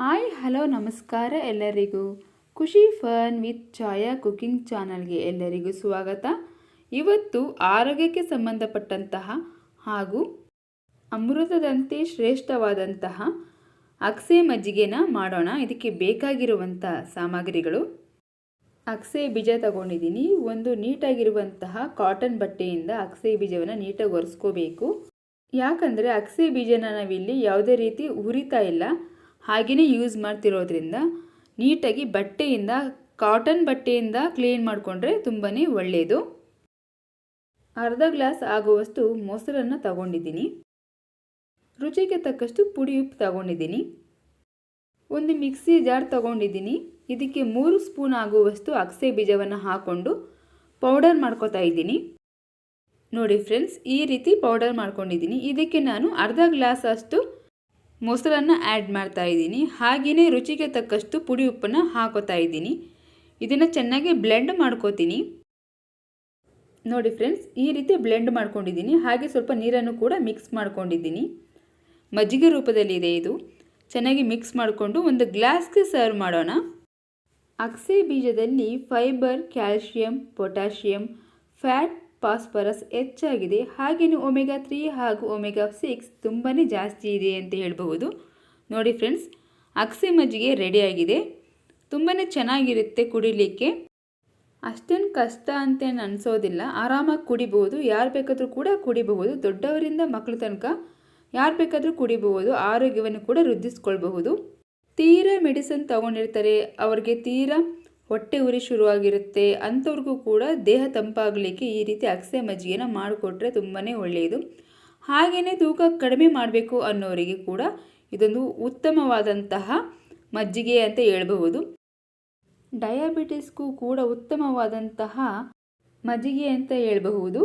Hi, hello, ನಮಸ್ಕಾರ ಎಲ್ಲರಿಗೂ. ಖುಷಿ ಫನ್ ವಿತ್ ಛಾಯಾ ಕುಕಿಂಗ್ ಚಾನಲ್ಗೆ ಎಲ್ಲರಿಗೂ ಸ್ವಾಗತ. ಇವತ್ತು ಆರೋಗ್ಯಕ್ಕೆ ಸಂಬಂಧಪಟ್ಟಂತಹ ಹಾಗೂ ಅಮೃತದಂತೆ ಶ್ರೇಷ್ಠವಾದಂತಹ ಅಕ್ಸೆ ಮಜ್ಜಿಗೆನ ಮಾಡೋಣ. ಇದಕ್ಕೆ ಬೇಕಾಗಿರುವಂಥ ಸಾಮಗ್ರಿಗಳು. ಅಕ್ಸೆ ಬೀಜ ತಗೊಂಡಿದ್ದೀನಿ. ಒಂದು ನೀಟಾಗಿರುವಂತಹ ಕಾಟನ್ ಬಟ್ಟೆಯಿಂದ ಅಕ್ಸೆ ಬೀಜವನ್ನು ನೀಟಾಗಿ ಒರೆಸ್ಕೋಬೇಕು. ಯಾಕಂದರೆ ಅಕ್ಸೆ ಬೀಜನ ನಾವಿಲ್ಲಿ ಯಾವುದೇ ರೀತಿ ಉರಿತಾ ಇಲ್ಲ. ಹಾಗೆಯೇ ಯೂಸ್ ಮಾಡ್ತಿರೋದ್ರಿಂದ ನೀಟಾಗಿ ಬಟ್ಟೆಯಿಂದ ಕಾಟನ್ ಬಟ್ಟೆಯಿಂದ ಕ್ಲೀನ್ ಮಾಡಿಕೊಂಡ್ರೆ ತುಂಬಾ ಒಳ್ಳೆಯದು ಅರ್ಧ ಗ್ಲಾಸ್ ಆಗುವಷ್ಟು ಮೊಸರನ್ನು ತಗೊಂಡಿದ್ದೀನಿ. ರುಚಿಗೆ ತಕ್ಕಷ್ಟು ಪುಡಿ ಉಪ್ಪು ತಗೊಂಡಿದ್ದೀನಿ. ಒಂದು ಮಿಕ್ಸಿ ಜಾರ್ ತಗೊಂಡಿದ್ದೀನಿ. ಇದಕ್ಕೆ ಮೂರು ಸ್ಪೂನ್ ಆಗುವಷ್ಟು ಅಗಸೆ ಬೀಜವನ್ನು ಹಾಕ್ಕೊಂಡು ಪೌಡರ್ ಮಾಡ್ಕೋತಾ ಇದ್ದೀನಿ. ನೋಡಿ ಫ್ರೆಂಡ್ಸ್ ಈ ರೀತಿ ಪೌಡರ್ ಮಾಡ್ಕೊಂಡಿದ್ದೀನಿ. ಇದಕ್ಕೆ ನಾನು ಅರ್ಧ ಗ್ಲಾಸ್ ಅಷ್ಟು ಮೊಸರನ್ನು ಆ್ಯಡ್ ಮಾಡ್ತಾ ಇದ್ದೀನಿ. ಹಾಗೆಯೇ ರುಚಿಗೆ ತಕ್ಕಷ್ಟು ಪುಡಿ ಉಪ್ಪನ್ನು ಹಾಕೋತಾ ಇದ್ದೀನಿ. ಇದನ್ನು ಚೆನ್ನಾಗಿ ಬ್ಲೆಂಡ್ ಮಾಡ್ಕೋತೀನಿ. ನೋಡಿ ಫ್ರೆಂಡ್ಸ್ ಈ ರೀತಿ ಬ್ಲೆಂಡ್ ಮಾಡ್ಕೊಂಡಿದ್ದೀನಿ. ಹಾಗೆ ಸ್ವಲ್ಪ ನೀರನ್ನು ಕೂಡ ಮಿಕ್ಸ್ ಮಾಡ್ಕೊಂಡಿದ್ದೀನಿ. ಮಜ್ಜಿಗೆ ರೂಪದಲ್ಲಿದೆ ಇದು ಚೆನ್ನಾಗಿ ಮಿಕ್ಸ್ ಮಾಡಿಕೊಂಡು ಒಂದು ಗ್ಲಾಸ್ಗೆ ಸರ್ವ್ ಮಾಡೋಣ. ಅಕ್ಸೆ ಬೀಜದಲ್ಲಿ fibre calcium potassium fat phosphorus ಹೆಚ್ಚಾಗಿದೆ. ಹಾಗೆಯೇ ಒಮೆಗಾ ತ್ರೀ ಹಾಗೂ ಒಮೆಗಾ ಸಿಕ್ಸ್ ತುಂಬಾ ಜಾಸ್ತಿ ಇದೆ ಅಂತ ಹೇಳಬಹುದು. ನೋಡಿ ಫ್ರೆಂಡ್ಸ್ ಅಕ್ಸಿ ಮಜ್ಜಿಗೆ ರೆಡಿಯಾಗಿದೆ ತುಂಬಾ ಚೆನ್ನಾಗಿರುತ್ತೆ ಕುಡಿಲಿಕ್ಕೆ. ಅಷ್ಟೇನು ಕಷ್ಟ ಅಂತೇನು ಅನಿಸೋದಿಲ್ಲ. ಆರಾಮಾಗಿ ಕುಡಿಬಹುದು. ಯಾರು ಬೇಕಾದರೂ ಕೂಡ ಕುಡಿಬಹುದು. ದೊಡ್ಡವರಿಂದ ಮಕ್ಕಳ ತನಕ ಯಾರು ಬೇಕಾದರೂ ಕುಡಿಬಹುದು. ಆರೋಗ್ಯವನ್ನು ಕೂಡ ವೃದ್ಧಿಸ್ಕೊಳ್ಬಹುದು. ತೀರಾ ಮೆಡಿಸಿನ್ ತಗೊಂಡಿರ್ತಾರೆ. ಅವ್ರಿಗೆ ತೀರಾ ಹೊಟ್ಟೆ ಉರಿ ಶುರುವಾಗಿರುತ್ತೆ. ಅಂಥವ್ರಿಗೂ ಕೂಡ ದೇಹ ತಂಪಾಗಲಿಕ್ಕೆ ಈ ರೀತಿ ಅಗಸೆ ಮಜ್ಜಿಗೆನ ಮಾಡಿಕೊಟ್ರೆ ತುಂಬಾ ಒಳ್ಳೆಯದು. ಹಾಗೆಯೇ ತೂಕ ಕಡಿಮೆ ಮಾಡಬೇಕು ಅನ್ನೋರಿಗೆ ಕೂಡ ಇದೊಂದು ಉತ್ತಮವಾದಂತಹ ಮಜ್ಜಿಗೆ ಅಂತ ಹೇಳಬಹುದು. ಡಯಾಬಿಟಿಸ್ಗೂ ಕೂಡ ಉತ್ತಮವಾದಂತಹ ಮಜ್ಜಿಗೆ ಅಂತ ಹೇಳಬಹುದು.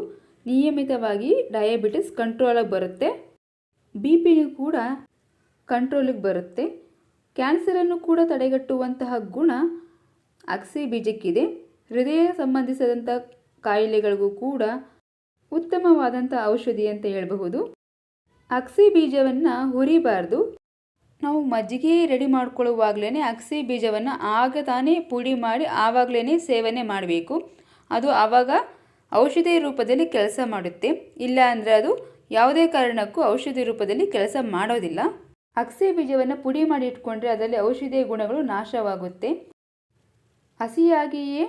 ನಿಯಮಿತವಾಗಿ ಡಯಾಬಿಟಿಸ್ ಕಂಟ್ರೋಲಾಗಿ ಬರುತ್ತೆ. ಬಿ ಪಿನೂ ಕೂಡ ಕಂಟ್ರೋಲಿಗೆ ಬರುತ್ತೆ. ಕ್ಯಾನ್ಸರನ್ನು ಕೂಡ ತಡೆಗಟ್ಟುವಂತಹ ಗುಣ ಅಗಸೆ ಬೀಜಕ್ಕಿದೆ. ಹೃದಯ ಸಂಬಂಧಿಸಿದಂಥ ಕಾಯಿಲೆಗಳಿಗೂ ಕೂಡ ಉತ್ತಮವಾದಂಥ ಔಷಧಿ ಅಂತ ಹೇಳಬಹುದು. ಅಗಸೆ ಬೀಜವನ್ನು ಹುರಿಬಾರ್ದು. ನಾವು ಮಜ್ಜಿಗೆ ರೆಡಿ ಮಾಡ್ಕೊಳ್ಳುವಾಗಲೇ ಅಗಸೆ ಬೀಜವನ್ನು ಆಗ ತಾನೇ ಪುಡಿ ಮಾಡಿ ಆವಾಗಲೇ ಸೇವನೆ ಮಾಡಬೇಕು. ಅದು ಆವಾಗ ಔಷಧಿ ರೂಪದಲ್ಲಿ ಕೆಲಸ ಮಾಡುತ್ತೆ. ಇಲ್ಲ ಅಂದರೆ ಅದು ಯಾವುದೇ ಕಾರಣಕ್ಕೂ ಔಷಧಿ ರೂಪದಲ್ಲಿ ಕೆಲಸ ಮಾಡೋದಿಲ್ಲ. ಅಗಸೆ ಬೀಜವನ್ನು ಪುಡಿ ಮಾಡಿ ಇಟ್ಕೊಂಡ್ರೆ ಅದರಲ್ಲಿ ಔಷಧಿಯ ಗುಣಗಳು ನಾಶವಾಗುತ್ತೆ. ಹಸಿಯಾಗಿಯೇ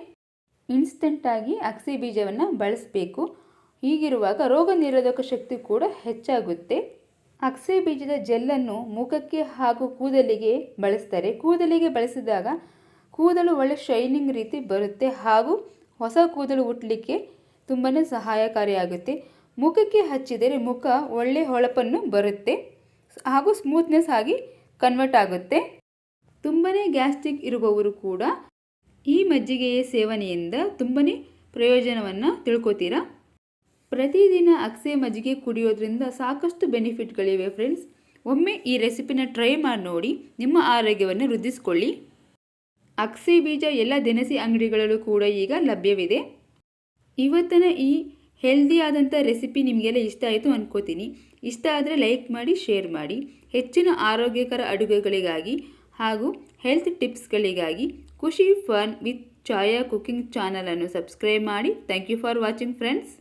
ಇನ್ಸ್ಟೆಂಟಾಗಿ ಅಗಸೆ ಬೀಜವನ್ನು ಬಳಸಬೇಕು. ಹೀಗಿರುವಾಗ ರೋಗ ನಿರೋಧಕ ಶಕ್ತಿ ಕೂಡ ಹೆಚ್ಚಾಗುತ್ತೆ. ಅಗಸೆ ಬೀಜದ ಜೆಲ್ಲನ್ನು ಮುಖಕ್ಕೆ ಹಾಗೂ ಕೂದಲಿಗೆ ಬಳಸ್ತಾರೆ. ಕೂದಲಿಗೆ ಬಳಸಿದಾಗ ಕೂದಲು ಒಳ್ಳೆ ಶೈನಿಂಗ್ ರೀತಿ ಬರುತ್ತೆ ಹಾಗೂ ಹೊಸ ಕೂದಲು ಹುಟ್ಟಲಿಕ್ಕೆ ತುಂಬಾ ಸಹಾಯಕಾರಿಯಾಗುತ್ತೆ. ಮುಖಕ್ಕೆ ಹಚ್ಚಿದರೆ ಮುಖ ಒಳ್ಳೆ ಹೊಳಪನ್ನು ಬರುತ್ತೆ ಹಾಗೂ ಸ್ಮೂತ್ನೆಸ್ ಆಗಿ ಕನ್ವರ್ಟ್ ಆಗುತ್ತೆ. ತುಂಬಾ ಗ್ಯಾಸ್ಟ್ರಿಕ್ ಇರುವವರು ಕೂಡ ಈ ಮಜ್ಜಿಗೆಯ ಸೇವನೆಯಿಂದ ತುಂಬಾ ಪ್ರಯೋಜನವನ್ನು ತಿಳ್ಕೊತೀರಾ? ಪ್ರತಿದಿನ ಅಕ್ಸೆ ಮಜ್ಜಿಗೆ ಕುಡಿಯೋದ್ರಿಂದ ಸಾಕಷ್ಟು ಬೆನಿಫಿಟ್ಗಳಿವೆ ಫ್ರೆಂಡ್ಸ್. ಒಮ್ಮೆ ಈ ರೆಸಿಪಿನ ಟ್ರೈ ಮಾಡಿ ನೋಡಿ, ನಿಮ್ಮ ಆರೋಗ್ಯವನ್ನು ವೃದ್ಧಿಸ್ಕೊಳ್ಳಿ. ಅಕ್ಸೆ ಬೀಜ ಎಲ್ಲ ದಿನಸಿ ಅಂಗಡಿಗಳಲ್ಲೂ ಕೂಡ ಈಗ ಲಭ್ಯವಿದೆ. ಇವತ್ತಿನ ಈ ಹೆಲ್ದಿ ಆದಂಥ ರೆಸಿಪಿ ನಿಮಗೆಲ್ಲ ಇಷ್ಟ ಆಯಿತು ಅನ್ಕೋತೀನಿ. ಇಷ್ಟ ಆದರೆ ಲೈಕ್ ಮಾಡಿ, ಶೇರ್ ಮಾಡಿ. ಹೆಚ್ಚಿನ ಆರೋಗ್ಯಕರ ಅಡುಗೆಗಳಿಗಾಗಿ ಹಾಗೂ health ಟಿಪ್ಸ್ಗಳಿಗಾಗಿ Khushi fun with Chaya cooking ಚಾನಲನ್ನು ಸಬ್ಸ್ಕ್ರೈಬ್ ಮಾಡಿ. Thank you for watching friends.